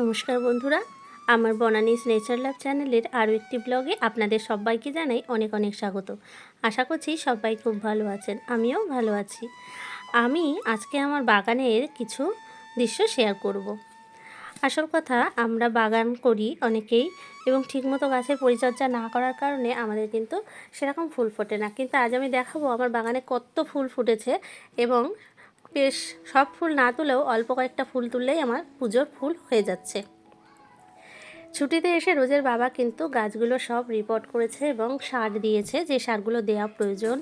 নমস্কার বন্ধুরা, আমার বনানিস নেচার ল্যাব চ্যানেলের আরও একটি ব্লগে আপনাদের সবাইকে জানাই অনেক অনেক স্বাগত। আশা করছি সবাই খুব ভালো আছেন, আমিও ভালো আছি। আমি আজকে আমার বাগানের কিছু দৃশ্য শেয়ার করব। আসল কথা, আমরা বাগান করি অনেকেই এবং ঠিকমতো গাছের পরিচর্যা না করার কারণে আমাদের কিন্তু সেরকম ফুল ফোটে না। কিন্তু আজ আমি দেখাবো আমার বাগানে কত ফুল ফুটেছে এবং বেশ, সব ফুল না তুলেও অল্প কয়েকটা ফুল তুললেই আমার পুজোর ফুল হয়ে যাচ্ছে। ছুটিতে এসে রোজের বাবা কিন্তু গাছগুলো সব রিপোর্ট করেছে এবং সার দিয়েছে যে সারগুলো দেওয়া প্রয়োজন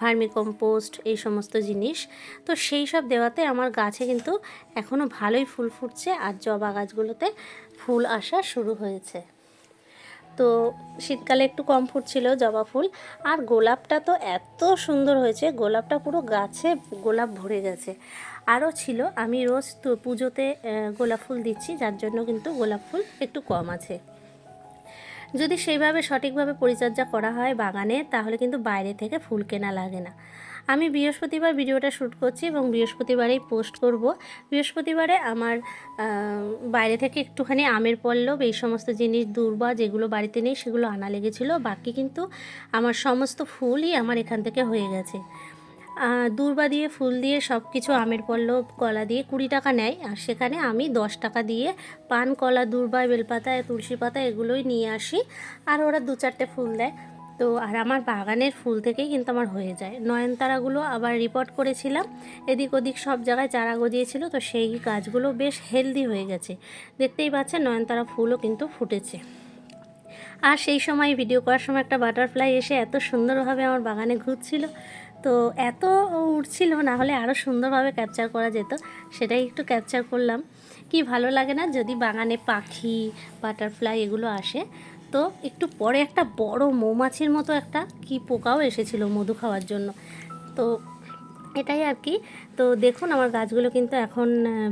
ভার্মি কম্পোস্ট এই সমস্ত জিনিস। তো সেই সব দেওয়াতে আমার গাছে কিন্তু এখনও ভালোই ফুল ফুটছে আর জবা গাছগুলোতে ফুল আসা শুরু হয়েছে। তো শীতকালে একটু কম ফুটছিল জবা ফুল। আর গোলাপটা তো এত সুন্দর হয়েছে, গোলাপটা পুরো গাছে গোলাপ ভরে গেছে। আরও ছিল, আমি রোজ তো পুজোতে গোলাপ ফুল দিচ্ছি, যার জন্য কিন্তু গোলাপ ফুল একটু কম আছে। যদি সেইভাবে সঠিকভাবে পরিচর্যা করা হয় বাগানে, তাহলে কিন্তু বাইরে থেকে ফুল কেনা লাগে না। আমি বৃহস্পতিবার ভিডিওটা শ্যুট করছি এবং বৃহস্পতিবারেই পোস্ট করব। বৃহস্পতিবারে আমার বাইরে থেকে একটুখানি আমের পল্লব, এই সমস্ত জিনিস, দূর্বা যেগুলো বাড়িতে নেই সেগুলো আনা লেগেছিলো। বাকি কিন্তু আমার সমস্ত ফুলই আমার এখান থেকে হয়ে গেছে। দূর্বা দিয়ে, ফুল দিয়ে সব কিছু আমের পল্লব, কলা দিয়ে কুড়ি টাকা নেয়। আর সেখানে আমি দশ টাকা দিয়ে পান, কলা, দূর্বা, বেলপাতা, তুলসী পাতা এগুলোই নিয়ে আসি। আর ওরা দু চারটে ফুল দেয়। তো আর আমার বাগানের ফুল থেকেই কিন্তু আমার হয়ে যায়। নয়নতারাগুলো আবার রিপোর্ট করেছিলাম। এদিক ওদিক সব জায়গায় চারা গজিয়েছিল, তো সেই গাছগুলো বেশ হেলদি হয়ে গেছে। দেখতেই পাচ্ছেন নয়নতারা ফুলও কিন্তু ফুটেছে। আর সেই সময় ভিডিও করার সময় একটা বাটারফ্লাই এসে এত সুন্দরভাবে আমার বাগানে ঘুরছিল। তো এত উঠছিল না হলে আরও সুন্দরভাবে ক্যাপচার করা যেত, সেটাই একটু ক্যাপচার করলাম। কি ভালো লাগে না যদি বাগানে পাখি বাটারফ্লাই এগুলো আসে। তো একটু পরে একটা বড় মৌমাছির মতো একটা কি পোকাও এসেছিল মধু খাওয়ার জন্য। তো এটাই আর কি। তো দেখুন আমার গাছগুলো কিন্তু এখন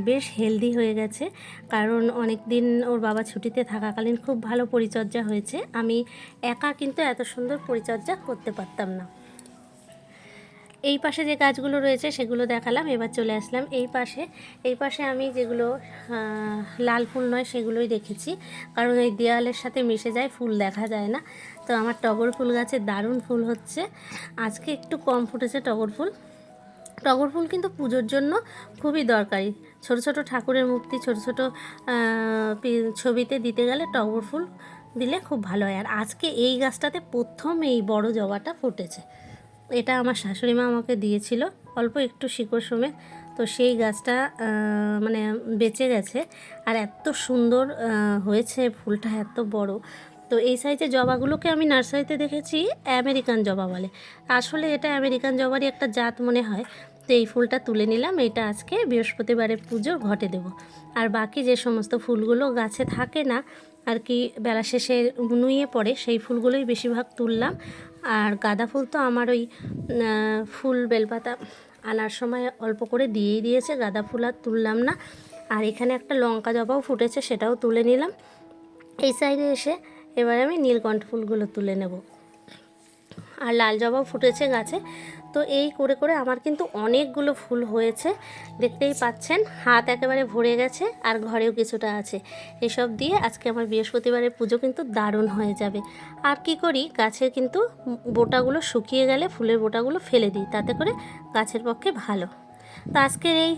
বেশ হেলদি হয়ে গেছে। কারণ অনেক দিন ওর বাবা ছুটিতে থাকাকালীন খুব ভালো পরিচর্যা হয়েছে। আমি একা কিন্তু এত সুন্দর পরিচর্যা করতে পারতাম না। এই পাশে যে গাছগুলো রয়েছে সেগুলো দেখালাম, এবার চলে আসলাম এই পাশে। এই পাশে আমি যেগুলো লাল ফুল নয় সেগুলোই রেখেছি কারণ এই দেওয়ালের সাথে মিশে যায়, ফুল দেখা যায় না। তো আমার টগর ফুল গাছে দারুণ ফুল হচ্ছে। আজকে একটু কম ফুটেছে টগর ফুল। টগর ফুল কিন্তু পুজোর জন্য খুবই দরকারি। ছোট ছোট ঠাকুরের মূর্তি, ছোট ছোট ছবিতে দিতে গেলে টগর ফুল দিলে খুব ভালো হয়। আর আজকে এই গাছটাতে প্রথম এই বড় জবাটা ফুটেছে। এটা আমার শাশুড়ি মা আমাকে দিয়েছিল, অল্প একটু শিকড় সমেত। তো সেই গাছটা মানে বেঁচে গেছে আর এত সুন্দর হয়েছে ফুলটা, এত বড়। তো এই সাইজের জবাগুলোকে আমি নার্সারিতে দেখেছি, আমেরিকান জবা বলে। আসলে এটা আমেরিকান জবারই একটা জাত মনে হয়। তো এই ফুলটা তুলে নিলাম, এটা আজকে বৃহস্পতিবারের পুজো, ঘটে দেব। আর বাকি যে সমস্ত ফুলগুলো গাছে থাকে না, আর কি বেলা শেষে নুয়ে পড়ে, সেই ফুলগুলোই বেশিরভাগ তুললাম। আর গাঁদা ফুল তো আমার ওই ফুল বেলপাতা আনার সময় অল্প করে দিয়েই দিয়েছে, গাঁদা ফুল আর তুললাম না। আর এখানে একটা লঙ্কা জবাও ফুটেছে, সেটাও তুলে নিলাম। এই সাইডে এসে এবার আমি নীলকণ্ঠ ফুলগুলো তুলে নেব। আর লাল জবাও ফুটেছে গাছে। তো এই করে করে আমার কিন্তু অনেকগুলো ফুল হয়েছে। দেখতেই পাচ্ছেন, হাত একেবারে ভরে গেছে আর ঘরেও কিছুটা আছে। এসব দিয়ে আজকে আমার বৃহস্পতিবারের পুজো কিন্তু দারুণ হয়ে যাবে। আর কি করি, গাছের কিন্তু বোটাগুলো শুকিয়ে গেলে ফুলের বোটাগুলো ফেলে দিই, তাতে করে গাছের পক্ষে ভালো। তো আজকের এই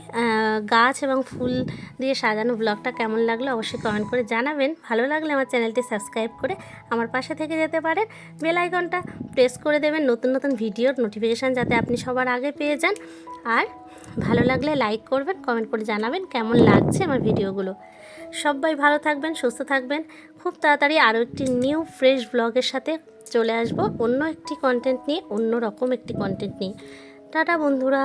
গাছ এবং ফুল দিয়ে সাজানো ব্লগটা কেমন লাগল অবশ্যই কমেন্ট করে জানাবেন। ভালো লাগলে আমার চ্যানেলটি সাবস্ক্রাইব করে আমার পাশে থেকে যেতে পারেন। বেল আইকনটা প্রেস করে দেবেন। নতুন নতুন ভিডিওর নোটিফিকেশান যাতে আপনি সবার আগে পেয়ে যান। আর ভালো লাগলে লাইক করবেন কমেন্ট করে জানাবেন কেমন লাগছে আমার ভিডিওগুলো সবাই ভালো থাকবেন, সুস্থ থাকবেন। খুব তাড়াতাড়ি আরও একটি নিউ ফ্রেশ ব্লগের সাথে চলে আসব। অন্য একটি কন্টেন্ট নিয়ে অন্য রকম একটি কন্টেন্ট নিয়ে। টাটা বন্ধুরা।